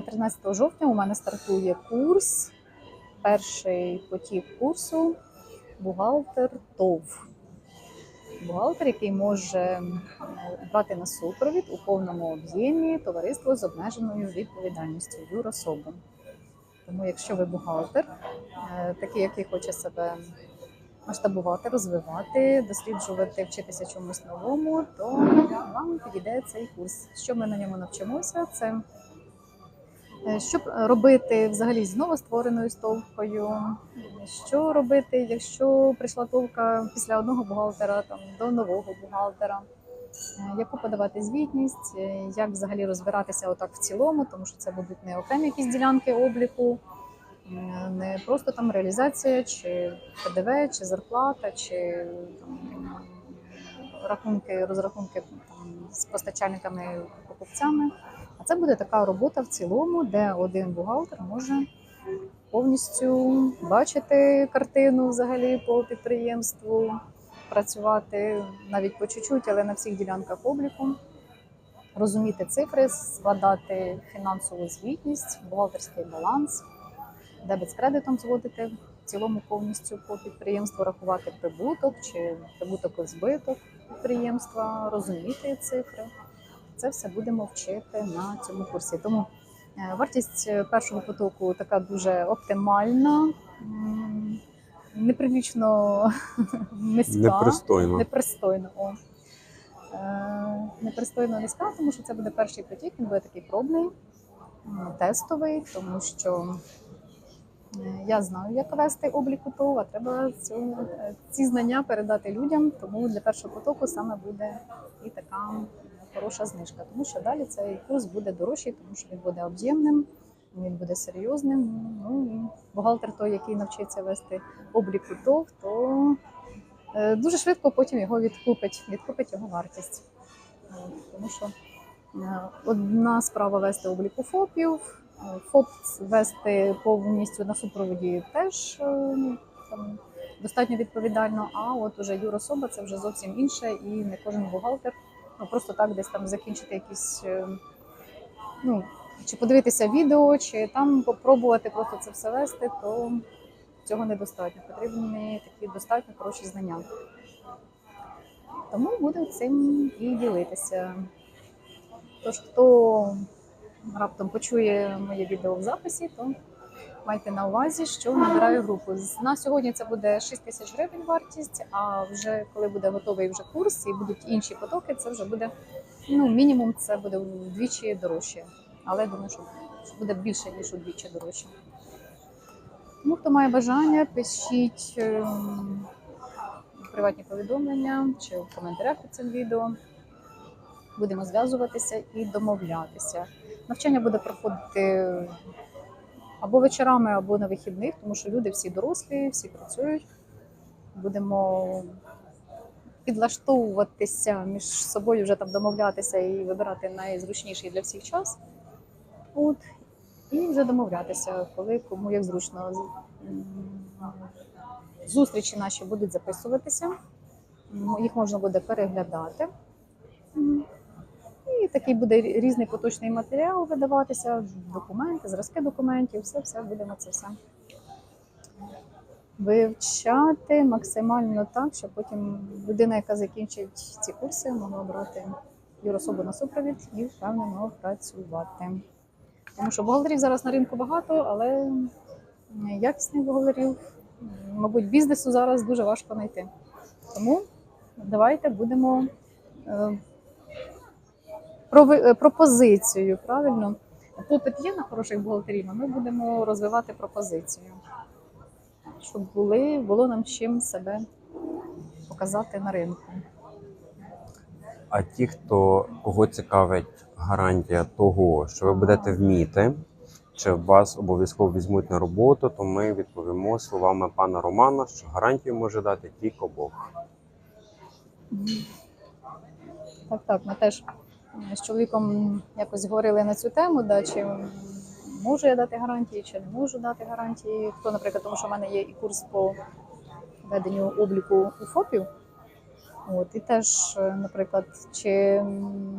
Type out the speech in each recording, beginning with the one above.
13 жовтня у мене стартує курс. Перший потік курсу бухгалтер ТОВ. Бухгалтер, який може брати на супровід у повному об'ємі товариство з обмеженою відповідальністю юрособу. Тому, якщо ви бухгалтер, е, такий, який хоче себе масштабувати, розвивати, досліджувати, вчитися чомусь новому, то вам підійде цей курс. Що ми на ньому навчимося? Це що робити взагалі з новоствореною стовпкою, що робити, якщо прийшла товка після одного бухгалтера там, до нового бухгалтера, е, яку подавати звітність, е, як взагалі розбиратися отак в цілому, тому що це будуть не окремі якісь ділянки обліку, е, не просто там реалізація, чи ПДВ, чи зарплата, чи там, рахунки, розрахунки там, з постачальниками, покупцями. А це буде така робота в цілому, де один бухгалтер може повністю бачити картину взагалі по підприємству, працювати навіть по чуть-чуть, але на всіх ділянках обліку, розуміти цифри, складати фінансову звітність, бухгалтерський баланс, дебет з кредитом зводити в цілому повністю по підприємству, рахувати прибуток чи прибуток і збиток підприємства, розуміти цифри. Це все будемо вчити на цьому курсі. Тому е, вартість е, першого потоку така дуже оптимальна, м, неприлічно низька, Непристойно. непристойно. О. Е, Непристойно низька, тому що це буде перший потік, він буде такий пробний, тестовий, тому що я знаю, як вести облік УТО, а треба цю, ці знання передати людям. Тому для першого потоку саме буде і така хороша знижка. Тому що далі цей курс буде дорожчий, тому що він буде об'ємним, він буде серйозним. Ну і бухгалтер той, який навчиться вести облік УТОВ, то е, дуже швидко потім його відкупить, відкупить його вартість. Тому що е, одна справа вести обліку ФОПів, е, ФОП вести повністю на супроводі теж ну, там, достатньо відповідально. А от уже юрособа це вже зовсім інше, і не кожен бухгалтер ну, просто так десь там закінчити якісь. е, Ну, чи подивитися відео, чи там попробувати просто це все вести, то цього недостатньо. Потрібні такі достатньо хороші знання. Тому буду цим і ділитися. Тож, хто раптом почує моє відео в записі, то майте на увазі, що набираю групу. На сьогодні це буде 6 тисяч гривень вартість, а вже коли буде готовий вже курс і будуть інші потоки, це вже буде ну, мінімум це буде вдвічі дорожче. Але думаю, що буде більше, ніж удвічі дорожче. Ну, хто має бажання, пишіть ем, приватні повідомлення чи в коментарях під цим відео. Будемо зв'язуватися і домовлятися. Навчання буде проходити або вечорами, або на вихідних, тому що люди всі дорослі, всі працюють. Будемо підлаштовуватися між собою, вже там домовлятися і вибирати найзручніший для всіх час. От. І вже домовлятися, коли кому як зручно. Зустрічі наші будуть записуватися, їх можна буде переглядати. І такий буде різний поточний матеріал видаватися, документи, зразки документів, все, все будемо це все вивчати максимально так, щоб потім людина, яка закінчить ці курси, могла брати юрособу на супровід і впевнено працювати. Тому що бухгалтерів зараз на ринку багато, але якісних бухгалтерів, мабуть, бізнесу зараз дуже важко знайти. Тому давайте будемо е, пропозицію, правильно? Попит є на хороших бухгалтерів, а ми будемо розвивати пропозицію щоб були, було нам чим себе показати на ринку. А ті, хто кого цікавить гарантія того, що ви будете вміти, чи вас обов'язково візьмуть на роботу, то ми відповімо словами пана Романа, що гарантію може дати тільки Бог. Так, так, ми теж е, з чоловіком якось говорили на цю тему, да, чи можу я дати гарантії, чи не можу дати гарантії. Хто, наприклад, тому що в мене є і курс по веденню обліку у ФОПів, От, і теж, е, наприклад, чи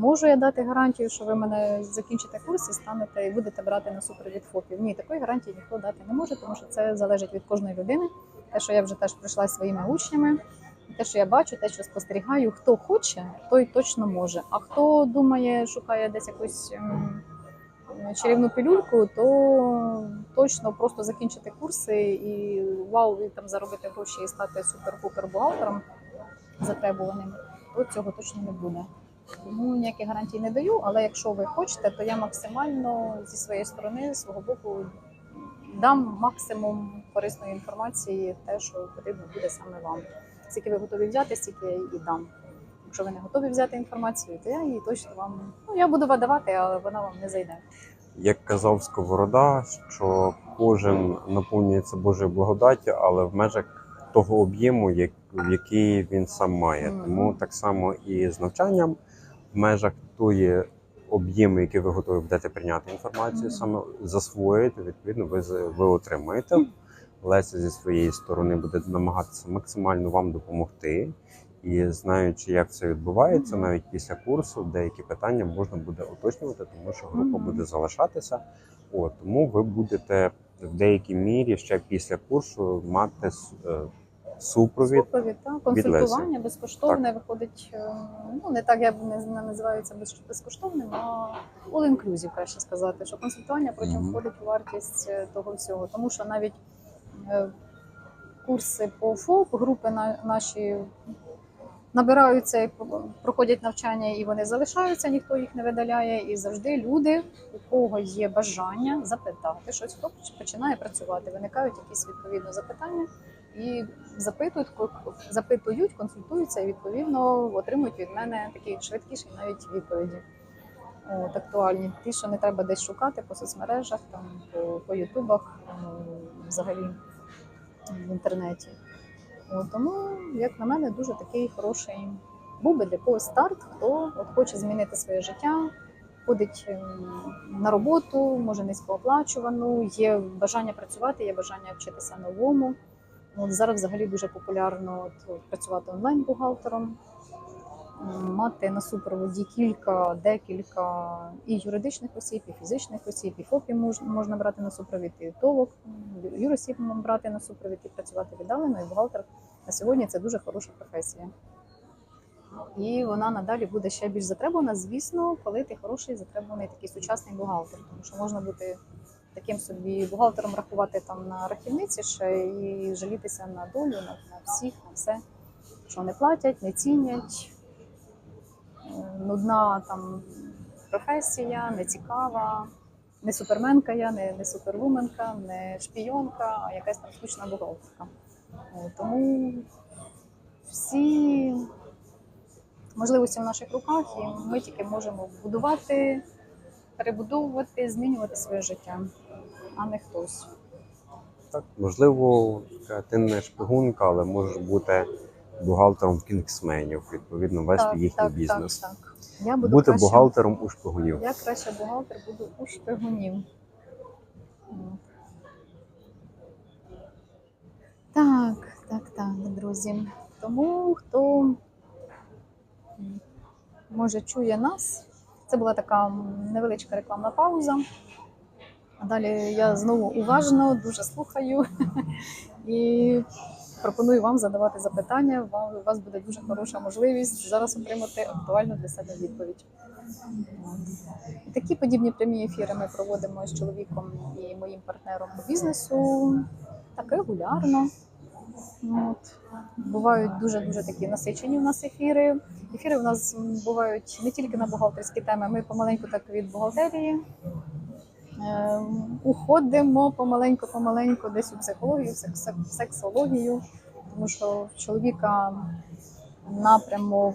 можу я дати гарантію, що ви мене закінчите курс і станете і будете брати на супровід ФОПів? Ні, такої гарантії ніхто дати не може, тому що це залежить від кожної людини. Те, що я вже теж пройшла своїми учнями, те, що я бачу, те, що спостерігаю, хто хоче, той точно може. А хто думає, шукає десь якусь ем, чарівну пілюльку, то точно просто закінчити курси і вау, і там заробити гроші і стати супер-пупер бухгалтером затребуваним, то цього точно не буде. Тому ніяких гарантій не даю, але якщо ви хочете, то я максимально зі своєї сторони, свого боку, дам максимум корисної інформації, те, що потрібно буде саме вам. Скільки ви готові взяти, стільки я і дам. Якщо ви не готові взяти інформацію, то я її точно вам ну я буду видавати, але вона вам не зайде. Як казав Сковорода, що кожен наповнюється Божою благодаттю, але в межах того об'єму, як- який він сам має. Мгм. Тому так само і з навчанням в межах тої об'єму, який ви готові будете прийняти інформацію, Мгм. саме засвоїти, відповідно, ви, ви отримаєте. Леся зі своєї сторони буде намагатися максимально вам допомогти. І знаючи, як це відбувається, навіть після курсу деякі питання можна буде уточнювати, тому що група буде залишатися. От, тому ви будете в деякій мірі ще після курсу мати е, супровід. Супровід, та, Лесі. консультування безкоштовне виходить. е, Ну не так я б не, називаю це безкоштовним, а all inclusive, краще сказати, що консультування потім Мгм. входить у вартість е, того всього. Тому що навіть курси по ФОП, групи на, наші набираються, і про- проходять навчання, і вони залишаються, ніхто їх не видаляє. І завжди люди, у кого є бажання запитати щось, хто починає працювати, виникають якісь відповідно запитання і запитують, запитують, консультуються і відповідно отримують від мене такі швидкіші навіть відповіді. От, актуальні. Ті, що не треба десь шукати по соцмережах, там, по, по ютубах, е, взагалі в інтернеті. От, тому, як на мене, дуже такий хороший був би для когось старт, хто от хоче змінити своє життя, ходить ем, на роботу, може низькооплачувану, є бажання працювати, є бажання вчитися новому. От зараз взагалі дуже популярно от, працювати онлайн-бухгалтером, мати на супроводі кілька, декілька і юридичних осіб, і фізичних осіб, і ФОПів мож- можна брати на супровід, і ТОВок, юросіб брати на супровід і працювати віддалено, і бухгалтер на сьогодні це дуже хороша професія. І вона надалі буде ще більш затребувана, звісно, коли ти хороший, затребуваний такий сучасний бухгалтер. Тому що можна бути таким собі бухгалтером, рахувати там на рахівниці ще і жалітися на долю, на, на всіх, на все, що не платять, не цінять. Нудна там професія, не цікава, не суперменка я, не, не супервуменка, не шпійонка, а якась там скучна бухгалтерка. Тому всі можливості в наших руках, і ми тільки можемо будувати, перебудовувати, змінювати своє життя, а не хтось. Так, можливо, ти не шпигунка, але можеш бути бухгалтером кінгсменів, відповідно, вести їхній бізнес. Так, так. Я буду Бути краще, бухгалтером у шпигунів. Я краще бухгалтер буду у шпигунів. Так, так, так, друзі. Тому хто може чує нас, це була така невеличка рекламна пауза. А далі я знову уважно дуже слухаю і пропоную вам задавати запитання. Вам у вас буде дуже хороша можливість зараз отримати актуальну для себе відповідь. Такі подібні прямі ефіри ми проводимо з чоловіком і моїм партнером по бізнесу так регулярно. От. Бувають дуже дуже такі насичені в нас ефіри. Ефіри у нас бувають не тільки на бухгалтерські теми. Ми помаленьку так від бухгалтерії уходимо помаленьку, помаленьку десь у психологію, сексологію, тому що в чоловіка напрямок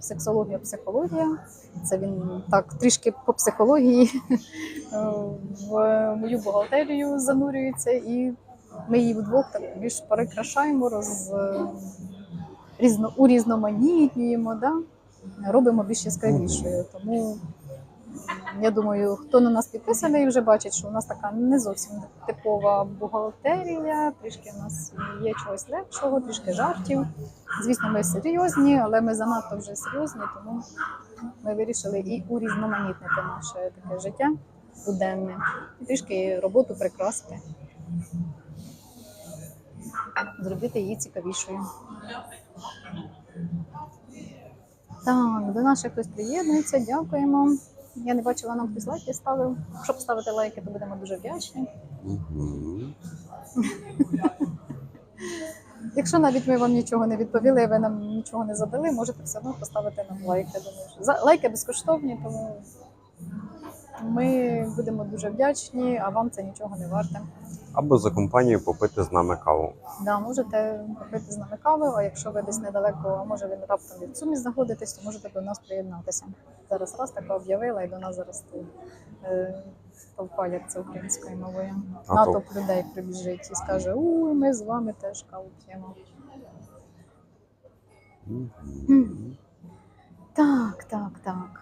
сексологія, психологія. Це він так трішки по психології е, в мою бухгалтерію занурюється, і ми її вдвох так більш перекрашаємо, роз, різно, урізноманітнюємо, да? робимо більш яскравішою. Тому Я думаю, хто на нас підписаний, вже бачить, що у нас така не зовсім типова бухгалтерія. Трішки у нас є чогось легшого, трішки жартів. Звісно, ми серйозні, але ми занадто вже серйозні, тому ми вирішили і урізноманітнити наше таке життя буденне, і трішки роботу прикрасити, зробити її цікавішою. Так, до нас хтось приєднується, дякуємо. Я не бачила, нам хтось лайки ставив. Якщо поставити лайки, то будемо дуже вдячні. Якщо навіть ми вам нічого не відповіли, ви нам нічого не задали, можете все одно поставити нам лайки. Думаю, що за лайки безкоштовні, тому ми будемо дуже вдячні, а вам це нічого не варте. Або за компанію попити з нами каву. Да, можете попити з нами каву, а якщо ви десь недалеко, а може ви раптом від Сумі знаходитесь, то можете до нас приєднатися. Зараз раз така об'явила, і до нас зараз е, толпа, як це українською мовою. Натовп людей прибіжить і скаже: у ми з вами теж каву п'ємо. Так, так, так.